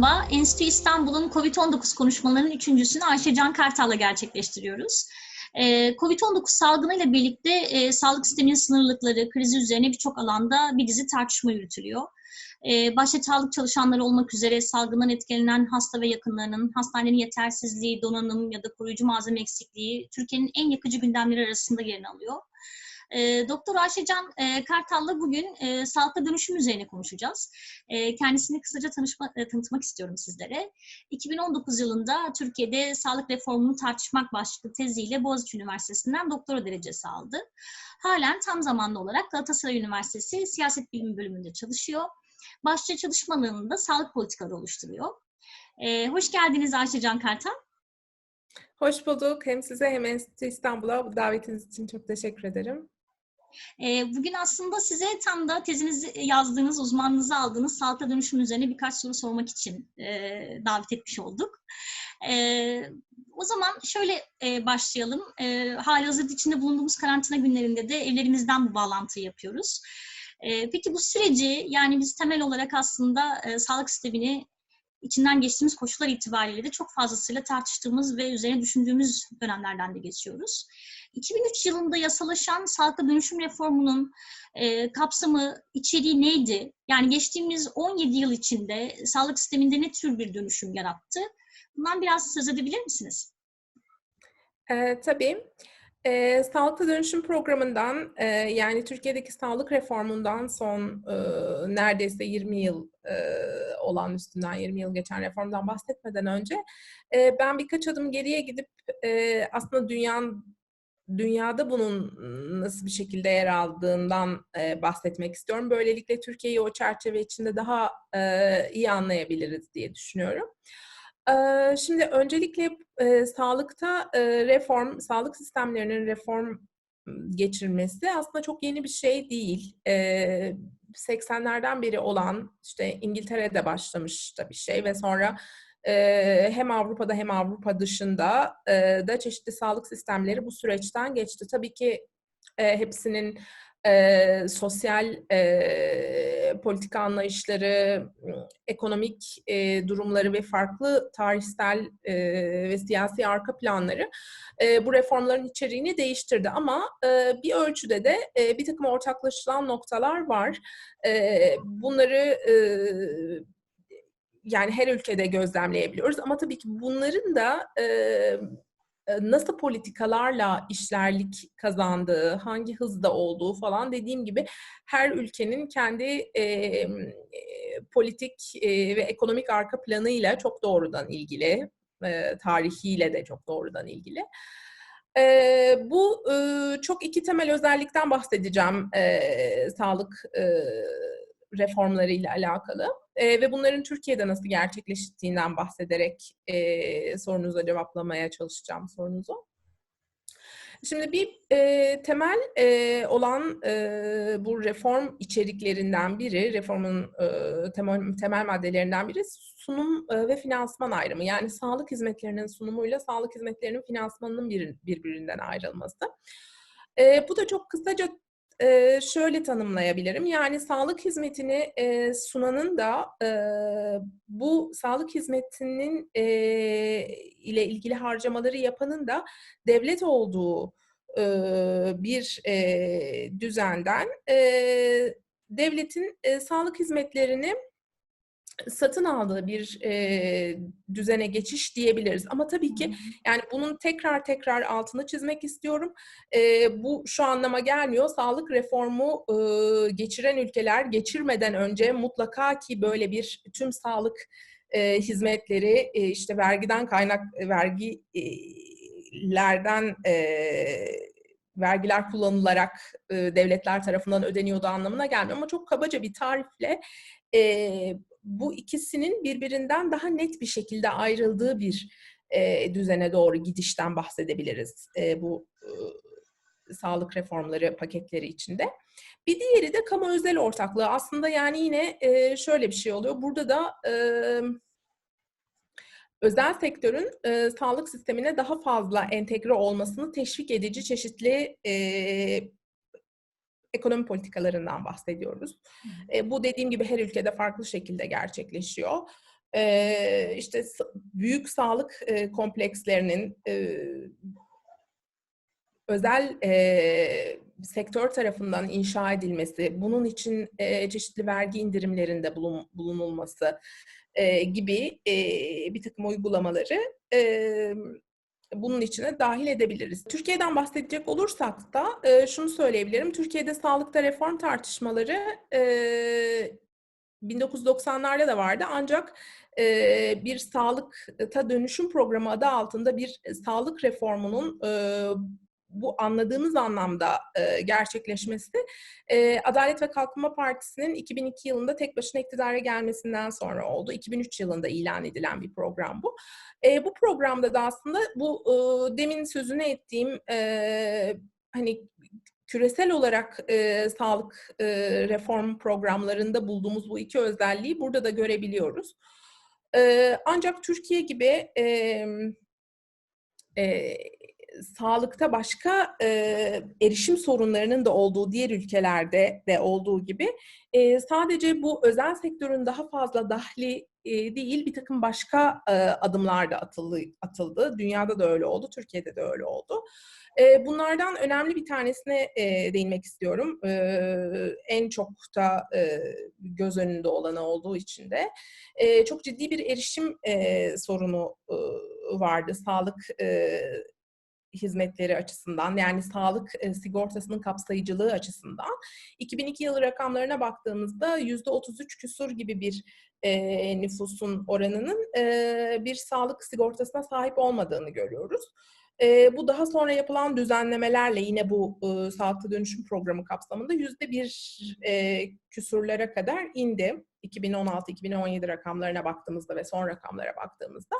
merhaba. Enstitü İstanbul'un COVID-19 konuşmalarının üçüncüsünü Ayşe Can Kartal'la gerçekleştiriyoruz. Ee, Covid-19 salgınıyla birlikte e, sağlık sisteminin sınırlıkları, krizi üzerine birçok alanda bir dizi tartışma yürütülüyor. Ee, başta sağlık çalışanları olmak üzere salgından etkilenen hasta ve yakınlarının, hastanenin yetersizliği, donanım ya da koruyucu malzeme eksikliği Türkiye'nin en yakıcı gündemleri arasında yerini alıyor. E, Doktor Ayşecan e, Kartal'la bugün e, sağlıkta dönüşüm üzerine konuşacağız. E, kendisini kısaca tanışma, e, tanıtmak istiyorum sizlere. 2019 yılında Türkiye'de sağlık reformunu tartışmak başlıklı teziyle Boğaziçi Üniversitesi'nden doktora derecesi aldı. Halen tam zamanlı olarak Galatasaray Üniversitesi Siyaset Bilimi bölümünde çalışıyor. Başlıca çalışmalarında sağlık politikaları oluşturuyor. E, hoş geldiniz Ayşecan Kartal. Hoş bulduk. Hem size hem Enstitü İstanbul'a davetiniz için çok teşekkür ederim. Bugün aslında size tam da tezinizi yazdığınız, uzmanlığınızı aldığınız sağlıkta dönüşüm üzerine birkaç soru sormak için davet etmiş olduk. O zaman şöyle başlayalım. Hali hazırda içinde bulunduğumuz karantina günlerinde de evlerimizden bu bağlantıyı yapıyoruz. Peki bu süreci yani biz temel olarak aslında sağlık sistemini içinden geçtiğimiz koşullar itibariyle de çok fazlasıyla tartıştığımız ve üzerine düşündüğümüz dönemlerden de geçiyoruz. 2003 yılında yasalaşan sağlıklı dönüşüm reformunun e, kapsamı, içeriği neydi? Yani geçtiğimiz 17 yıl içinde sağlık sisteminde ne tür bir dönüşüm yarattı? Bundan biraz söz edebilir misiniz? E, tabii. E, sağlıklı dönüşüm programından e, yani Türkiye'deki sağlık reformundan son e, neredeyse 20 yıl e, olan üstünden 20 yıl geçen reformdan bahsetmeden önce e, ben birkaç adım geriye gidip e, aslında dünyanın dünyada bunun nasıl bir şekilde yer aldığından e, bahsetmek istiyorum. Böylelikle Türkiye'yi o çerçeve içinde daha e, iyi anlayabiliriz diye düşünüyorum. E, şimdi öncelikle e, sağlıkta e, reform, sağlık sistemlerinin reform geçirmesi aslında çok yeni bir şey değil. E, 80'lerden beri olan işte İngiltere'de başlamış da bir şey ve sonra e, hem Avrupa'da hem Avrupa dışında e, da çeşitli sağlık sistemleri bu süreçten geçti. Tabii ki e, hepsinin e, sosyal e, politika anlayışları, ekonomik e, durumları ve farklı tarihsel e, ve siyasi arka planları e, bu reformların içeriğini değiştirdi. Ama e, bir ölçüde de e, bir takım ortaklaşılan noktalar var. E, bunları e, yani her ülkede gözlemleyebiliyoruz ama tabii ki bunların da e, nasıl politikalarla işlerlik kazandığı, hangi hızda olduğu falan dediğim gibi her ülkenin kendi e, politik e, ve ekonomik arka planıyla çok doğrudan ilgili, e, tarihiyle de çok doğrudan ilgili. E, bu e, çok iki temel özellikten bahsedeceğim e, sağlık e, reformlarıyla alakalı e, ve bunların Türkiye'de nasıl gerçekleştiğinden bahsederek e, sorunuza cevaplamaya çalışacağım sorunuzu. Şimdi bir e, temel e, olan e, bu reform içeriklerinden biri, reformun e, temel, temel maddelerinden biri sunum e, ve finansman ayrımı. Yani sağlık hizmetlerinin sunumuyla sağlık hizmetlerinin finansmanının bir, birbirinden ayrılması. E, bu da çok kısaca e, şöyle tanımlayabilirim. Yani sağlık hizmetini e, sunanın da e, bu sağlık hizmetinin e, ile ilgili harcamaları yapanın da devlet olduğu e, bir e, düzenden e, devletin e, sağlık hizmetlerini satın aldığı bir e, düzene geçiş diyebiliriz. Ama tabii ki yani bunun tekrar tekrar altını çizmek istiyorum. E, bu şu anlama gelmiyor. Sağlık reformu e, geçiren ülkeler geçirmeden önce mutlaka ki böyle bir tüm sağlık e, hizmetleri e, işte vergiden kaynak vergilerden e, vergiler kullanılarak e, devletler tarafından ödeniyordu anlamına gelmiyor ama çok kabaca bir tarifle e, bu ikisinin birbirinden daha net bir şekilde ayrıldığı bir e, düzene doğru gidişten bahsedebiliriz e, bu e, sağlık reformları paketleri içinde. Bir diğeri de kamu özel ortaklığı. Aslında yani yine e, şöyle bir şey oluyor. Burada da e, özel sektörün e, sağlık sistemine daha fazla entegre olmasını teşvik edici çeşitli e, ekonomi politikalarından bahsediyoruz. E, bu dediğim gibi her ülkede farklı şekilde gerçekleşiyor. e, işte büyük sağlık e, komplekslerinin e, özel e, sektör tarafından inşa edilmesi, bunun için e, çeşitli vergi indirimlerinde bulun, bulunulması e, gibi e, bir takım uygulamaları e, bunun içine dahil edebiliriz. Türkiye'den bahsedecek olursak da e, şunu söyleyebilirim. Türkiye'de sağlıkta reform tartışmaları e, 1990'larda da vardı ancak e, bir sağlıkta dönüşüm programı adı altında bir sağlık reformunun e, bu anladığımız anlamda e, gerçekleşmesi e, Adalet ve Kalkınma Partisi'nin 2002 yılında tek başına iktidara gelmesinden sonra oldu. 2003 yılında ilan edilen bir program bu. E, bu programda da aslında bu e, demin sözünü ettiğim e, hani küresel olarak e, sağlık e, reform programlarında bulduğumuz bu iki özelliği burada da görebiliyoruz. E, ancak Türkiye gibi e, e, sağlıkta başka e, erişim sorunlarının da olduğu diğer ülkelerde de olduğu gibi e, sadece bu özel sektörün daha fazla dahli e, değil bir takım başka e, adımlar da atıldı, atıldı. Dünyada da öyle oldu, Türkiye'de de öyle oldu. E, bunlardan önemli bir tanesine e, değinmek istiyorum. E, en çok da e, göz önünde olanı olduğu için de e, çok ciddi bir erişim e, sorunu e, vardı sağlık e, hizmetleri açısından yani sağlık e, sigortasının kapsayıcılığı açısından 2002 yılı rakamlarına baktığımızda yüzde 33 küsur gibi bir e, nüfusun oranının e, bir sağlık sigortasına sahip olmadığını görüyoruz. E, bu daha sonra yapılan düzenlemelerle yine bu e, sağlıklı dönüşüm programı kapsamında yüzde bir e, küsurlara kadar indi. 2016-2017 rakamlarına baktığımızda ve son rakamlara baktığımızda.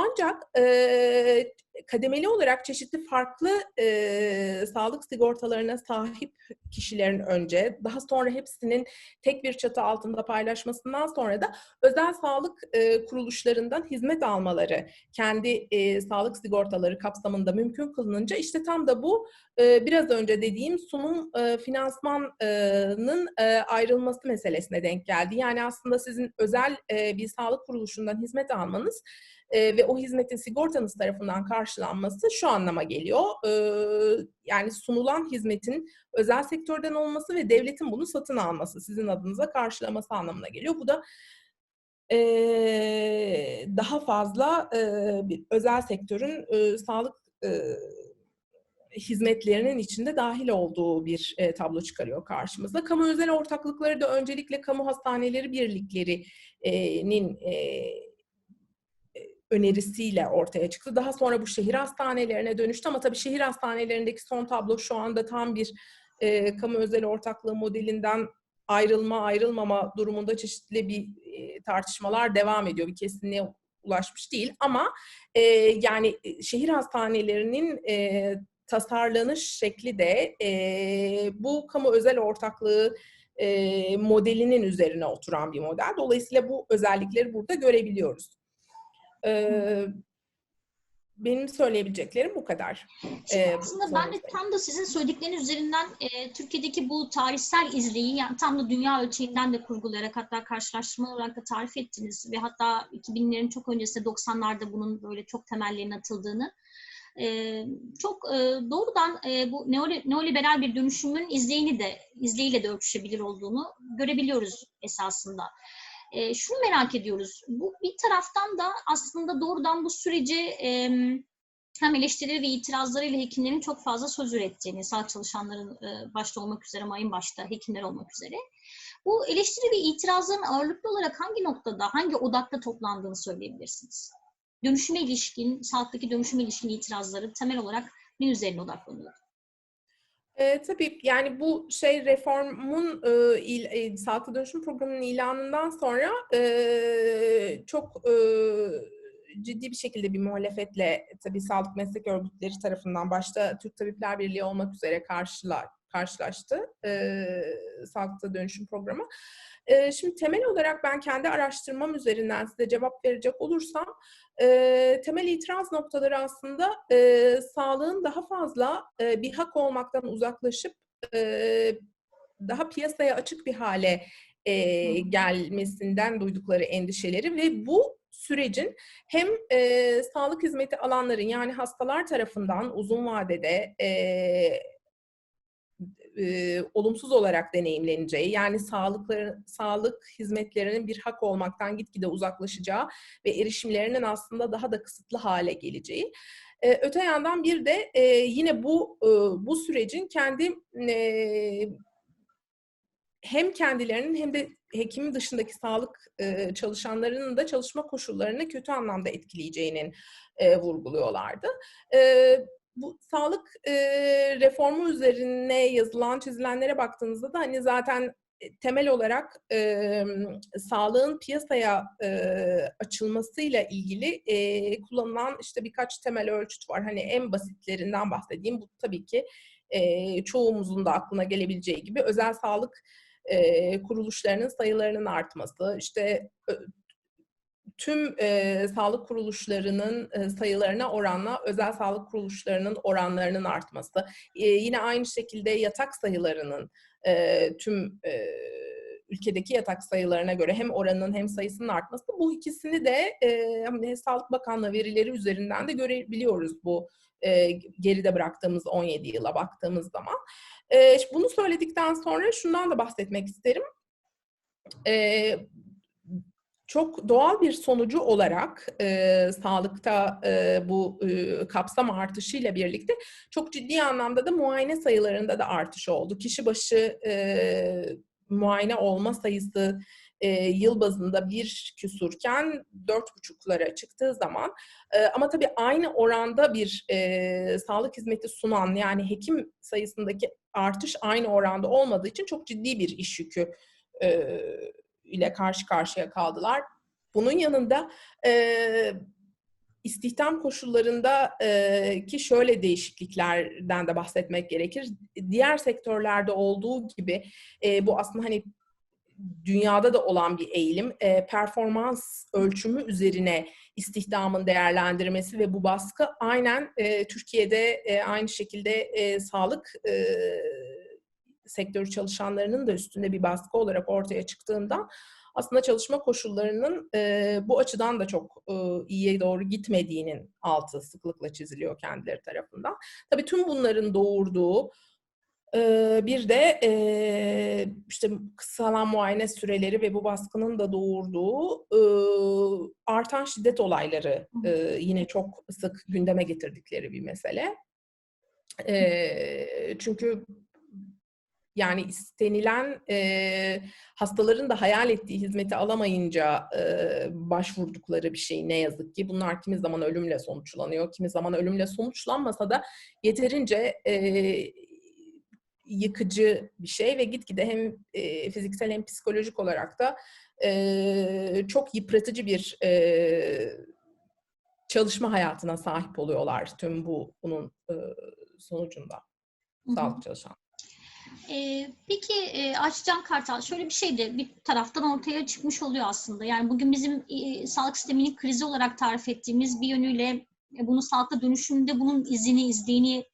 Ancak e, kademeli olarak çeşitli farklı e, sağlık sigortalarına sahip kişilerin önce, daha sonra hepsinin tek bir çatı altında paylaşmasından sonra da özel sağlık e, kuruluşlarından hizmet almaları, kendi e, sağlık sigortaları kapsamında mümkün kılınınca işte tam da bu e, biraz önce dediğim sunum e, finansmanının e, ayrılması meselesine denk geldi. Yani aslında sizin özel e, bir sağlık kuruluşundan hizmet almanız e, ve o hizmetin sigortanız tarafından karşılanması şu anlama geliyor. E, yani sunulan hizmetin özel sektörden olması ve devletin bunu satın alması, sizin adınıza karşılaması anlamına geliyor. Bu da e, daha fazla e, bir özel sektörün e, sağlık e, hizmetlerinin içinde dahil olduğu bir e, tablo çıkarıyor karşımıza. Kamu özel ortaklıkları da öncelikle kamu hastaneleri birliklerinin e, önerisiyle ortaya çıktı. Daha sonra bu şehir hastanelerine dönüştü ama tabii şehir hastanelerindeki son tablo şu anda tam bir e, kamu özel ortaklığı modelinden ayrılma ayrılmama durumunda çeşitli bir e, tartışmalar devam ediyor. Bir kesinliğe ulaşmış değil ama e, yani şehir hastanelerinin e, tasarlanış şekli de e, bu kamu özel ortaklığı e, modelinin üzerine oturan bir model. Dolayısıyla bu özellikleri burada görebiliyoruz. Ee, benim söyleyebileceklerim bu kadar. Şimdi ee, aslında ben de tam da sizin söyledikleriniz üzerinden e, Türkiye'deki bu tarihsel izleyi yani tam da dünya ölçeğinden de kurgulayarak hatta karşılaştırma olarak da tarif ettiniz ve hatta 2000'lerin çok öncesinde 90'larda bunun böyle çok temellerinin atıldığını e, çok e, doğrudan e, bu neoliberal bir dönüşümün izleyini de izleyiyle de örtüşebilir olduğunu görebiliyoruz esasında. E, şunu merak ediyoruz. Bu bir taraftan da aslında doğrudan bu süreci e, hem eleştirileri ve itirazlarıyla hekimlerin çok fazla söz ürettiğini, sağlık çalışanların e, başta olmak üzere ama başta hekimler olmak üzere. Bu eleştiri ve itirazların ağırlıklı olarak hangi noktada, hangi odakta toplandığını söyleyebilirsiniz? Dönüşüme ilişkin, sağlıktaki dönüşüme ilişkin itirazları temel olarak ne üzerine odaklanıyor? E, tabii yani bu şey reformun e, il, e, sağlıklı dönüşüm programının ilanından sonra e, çok e, ciddi bir şekilde bir muhalefetle tabii sağlık meslek örgütleri tarafından başta Türk Tabipler Birliği olmak üzere karşılar, karşılaştı e, sağlıkta dönüşüm programı. E, şimdi temel olarak ben kendi araştırmam üzerinden size cevap verecek olursam e, temel itiraz noktaları aslında e, sağlığın daha fazla e, bir hak olmaktan uzaklaşıp e, daha piyasaya açık bir hale e, gelmesinden duydukları endişeleri ve bu sürecin hem e, sağlık hizmeti alanların yani hastalar tarafından uzun vadede e, e, olumsuz olarak deneyimleneceği, yani sağlıkları, sağlık hizmetlerinin bir hak olmaktan gitgide uzaklaşacağı ve erişimlerinin aslında daha da kısıtlı hale geleceği. E, öte yandan bir de e, yine bu e, bu sürecin kendi e, hem kendilerinin hem de hekimin dışındaki sağlık e, çalışanlarının da çalışma koşullarını kötü anlamda etkileyeceğinin e, vurguluyorlardı. E, bu sağlık e, reformu üzerine yazılan, çizilenlere baktığınızda da hani zaten temel olarak e, sağlığın piyasaya e, açılmasıyla ilgili e, kullanılan işte birkaç temel ölçüt var. Hani en basitlerinden bahsedeyim. Bu tabii ki e, çoğumuzun da aklına gelebileceği gibi özel sağlık e, kuruluşlarının sayılarının artması, işte tüm e, sağlık kuruluşlarının e, sayılarına oranla özel sağlık kuruluşlarının oranlarının artması, e, yine aynı şekilde yatak sayılarının e, tüm e, ülkedeki yatak sayılarına göre hem oranının hem sayısının artması bu ikisini de e, Sağlık Bakanlığı verileri üzerinden de görebiliyoruz bu e, geride bıraktığımız 17 yıla baktığımız zaman. E, bunu söyledikten sonra şundan da bahsetmek isterim. E, çok doğal bir sonucu olarak e, sağlıkta e, bu e, kapsam artışıyla birlikte çok ciddi anlamda da muayene sayılarında da artış oldu. Kişi başı e, muayene olma sayısı e, yıl bazında bir küsurken dört buçuklara çıktığı zaman e, ama tabii aynı oranda bir e, sağlık hizmeti sunan yani hekim sayısındaki artış aynı oranda olmadığı için çok ciddi bir iş yükü e, ile karşı karşıya kaldılar. Bunun yanında e, istihdam koşullarında e, ki şöyle değişikliklerden de bahsetmek gerekir. Diğer sektörlerde olduğu gibi e, bu aslında hani dünyada da olan bir eğilim. E, performans ölçümü üzerine istihdamın değerlendirmesi ve bu baskı aynen e, Türkiye'de e, aynı şekilde e, sağlık e, sektörü çalışanlarının da üstünde bir baskı olarak ortaya çıktığından aslında çalışma koşullarının e, bu açıdan da çok e, iyiye doğru gitmediğinin altı sıklıkla çiziliyor kendileri tarafından. Tabii tüm bunların doğurduğu e, bir de e, işte kısalan muayene süreleri ve bu baskının da doğurduğu e, artan şiddet olayları e, yine çok sık gündeme getirdikleri bir mesele. E, çünkü yani istenilen e, hastaların da hayal ettiği hizmeti alamayınca e, başvurdukları bir şey ne yazık ki. Bunlar kimi zaman ölümle sonuçlanıyor, kimi zaman ölümle sonuçlanmasa da yeterince e, yıkıcı bir şey ve gitgide hem e, fiziksel hem psikolojik olarak da e, çok yıpratıcı bir e, çalışma hayatına sahip oluyorlar tüm bu bunun e, sonucunda sağlık çalışan. Ee, peki e, Açcan Kartal şöyle bir şey de bir taraftan ortaya çıkmış oluyor aslında. Yani bugün bizim e, sağlık sisteminin krizi olarak tarif ettiğimiz bir yönüyle e, bunu sağlıkta dönüşümde bunun izini, izleyini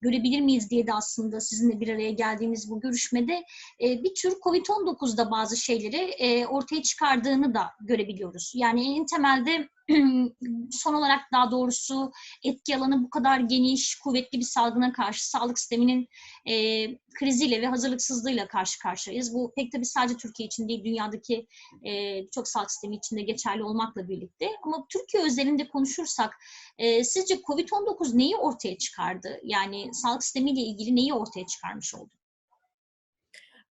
görebilir miyiz diye de aslında sizinle bir araya geldiğimiz bu görüşmede e, bir tür COVID-19'da bazı şeyleri e, ortaya çıkardığını da görebiliyoruz. Yani en temelde son olarak daha doğrusu etki alanı bu kadar geniş, kuvvetli bir salgına karşı sağlık sisteminin e, kriziyle ve hazırlıksızlığıyla karşı karşıyayız. Bu pek tabii sadece Türkiye için değil, dünyadaki e, çok sağlık sistemi içinde geçerli olmakla birlikte. Ama Türkiye özelinde konuşursak, e, sizce COVID-19 neyi ortaya çıkardı? Yani sağlık sistemiyle ilgili neyi ortaya çıkarmış oldu?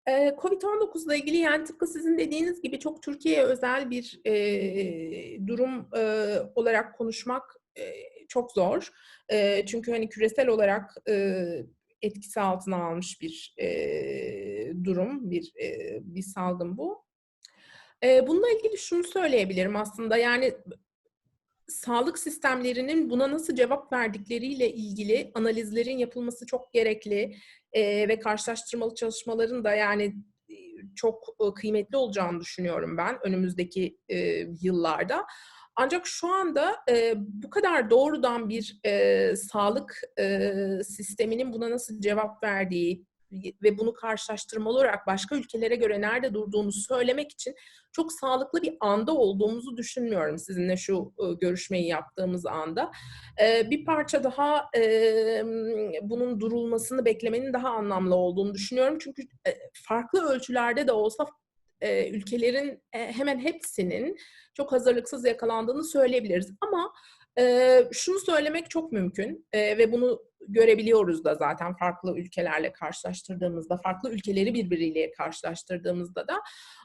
Covid-19 ile ilgili yani tıpkı sizin dediğiniz gibi çok Türkiye'ye özel bir e, durum e, olarak konuşmak e, çok zor. E, çünkü hani küresel olarak e, etkisi altına almış bir e, durum, bir e, bir salgın bu. E, bununla ilgili şunu söyleyebilirim aslında yani sağlık sistemlerinin buna nasıl cevap verdikleriyle ilgili analizlerin yapılması çok gerekli e, ve karşılaştırmalı çalışmaların da yani çok kıymetli olacağını düşünüyorum ben önümüzdeki e, yıllarda. Ancak şu anda e, bu kadar doğrudan bir e, sağlık e, sisteminin buna nasıl cevap verdiği, ve bunu karşılaştırmalı olarak başka ülkelere göre nerede durduğunu söylemek için çok sağlıklı bir anda olduğumuzu düşünmüyorum sizinle şu e, görüşmeyi yaptığımız anda. E, bir parça daha e, bunun durulmasını beklemenin daha anlamlı olduğunu düşünüyorum. Çünkü farklı ölçülerde de olsa ülkelerin hemen hepsinin çok hazırlıksız yakalandığını söyleyebiliriz. Ama şunu söylemek çok mümkün ve bunu görebiliyoruz da zaten farklı ülkelerle karşılaştırdığımızda, farklı ülkeleri birbiriyle karşılaştırdığımızda da.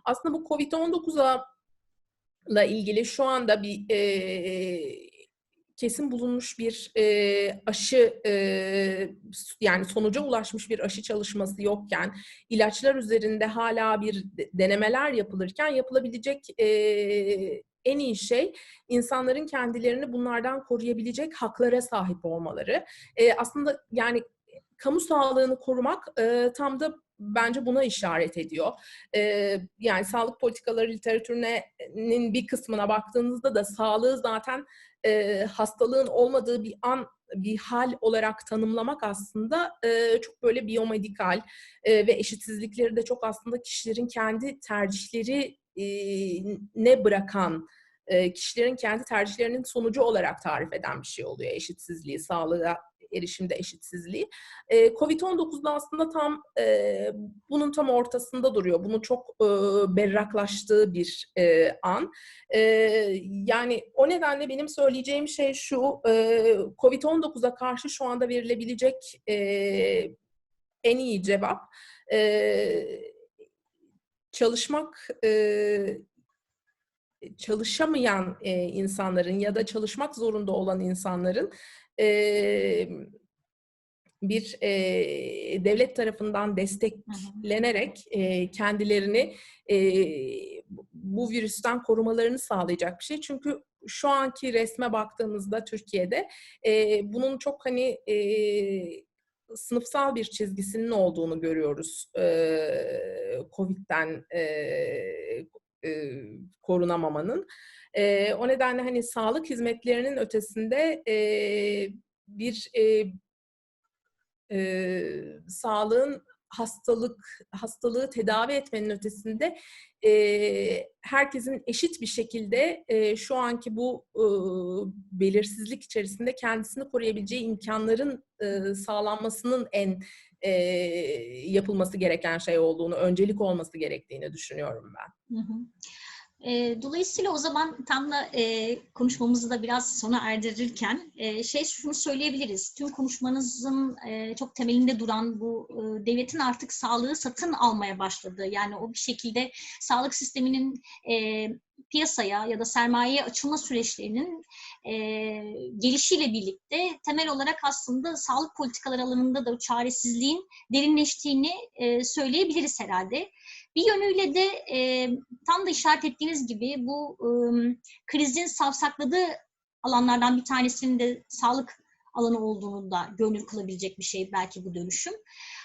Aslında bu COVID-19'a ile ilgili şu anda bir e, kesin bulunmuş bir e, aşı e, yani sonuca ulaşmış bir aşı çalışması yokken ilaçlar üzerinde hala bir denemeler yapılırken yapılabilecek e, en iyi şey insanların kendilerini bunlardan koruyabilecek haklara sahip olmaları. E, aslında yani kamu sağlığını korumak e, tam da bence buna işaret ediyor. E, yani sağlık politikaları literatürünün bir kısmına baktığınızda da sağlığı zaten e, hastalığın olmadığı bir an bir hal olarak tanımlamak aslında e, çok böyle biyomedikal e, ve eşitsizlikleri de çok aslında kişilerin kendi tercihleri ne bırakan e, kişilerin kendi tercihlerinin sonucu olarak tarif eden bir şey oluyor eşitsizliği, sağlığa erişimde eşitsizliği. E, Covid-19'da aslında tam e, bunun tam ortasında duruyor. Bunun çok berraklaştığı bir an. Yani o nedenle benim söyleyeceğim şey şu, e, Covid-19'a karşı şu anda verilebilecek en iyi cevap çalışmak e, çalışamayan e, insanların ya da çalışmak zorunda olan insanların e, bir e, devlet tarafından desteklenerek e, kendilerini e, bu virüsten korumalarını sağlayacak bir şey. Çünkü şu anki resme baktığımızda Türkiye'de e, bunun çok hani e, sınıfsal bir çizgisinin olduğunu görüyoruz e, Covid'den e, e, korunamamanın. E, o nedenle hani sağlık hizmetlerinin ötesinde e, bir e, e, sağlığın hastalık hastalığı tedavi etmenin ötesinde e, herkesin eşit bir şekilde e, şu anki bu e, belirsizlik içerisinde kendisini koruyabileceği imkanların e, sağlanmasının en e, yapılması gereken şey olduğunu, öncelik olması gerektiğini düşünüyorum ben. Hı hı. E, dolayısıyla o zaman tam da e, konuşmamızı da biraz sona erdirirken e, şey şunu söyleyebiliriz. Tüm konuşmanızın e, çok temelinde duran bu e, devletin artık sağlığı satın almaya başladığı yani o bir şekilde sağlık sisteminin e, piyasaya ya da sermayeye açılma süreçlerinin e, gelişiyle birlikte temel olarak aslında sağlık politikaları alanında da çaresizliğin derinleştiğini e, söyleyebiliriz herhalde. Bir yönüyle de e, tam da işaret ettiğiniz gibi bu e, krizin savsakladığı alanlardan bir tanesinin de sağlık alanı olduğunu da gönül kılabilecek bir şey belki bu dönüşüm.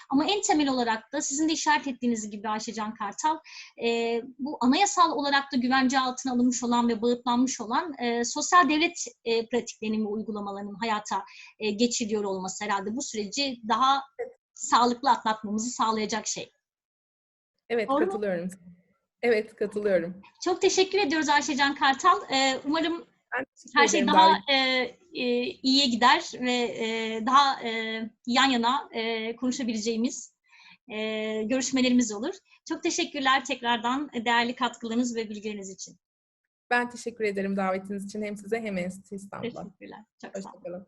Ama en temel olarak da sizin de işaret ettiğiniz gibi Ayşecan Kartal, e, bu anayasal olarak da güvence altına alınmış olan ve bağıtlanmış olan e, sosyal devlet e, pratiklerinin ve uygulamalarının hayata e, geçiriyor olması herhalde bu süreci daha sağlıklı atlatmamızı sağlayacak şey. Evet, Doğru mu? katılıyorum. Evet, katılıyorum. Çok teşekkür ediyoruz Ayşecan Kartal. E, umarım her şey daha e, e, iyiye gider ve e, daha e, yan yana e, konuşabileceğimiz e, görüşmelerimiz olur. Çok teşekkürler tekrardan değerli katkılarınız ve bilgileriniz için. Ben teşekkür ederim davetiniz için hem size hem Enstitü İstanbul'a. Teşekkürler. Çok sağ olun. Hoşçakalın.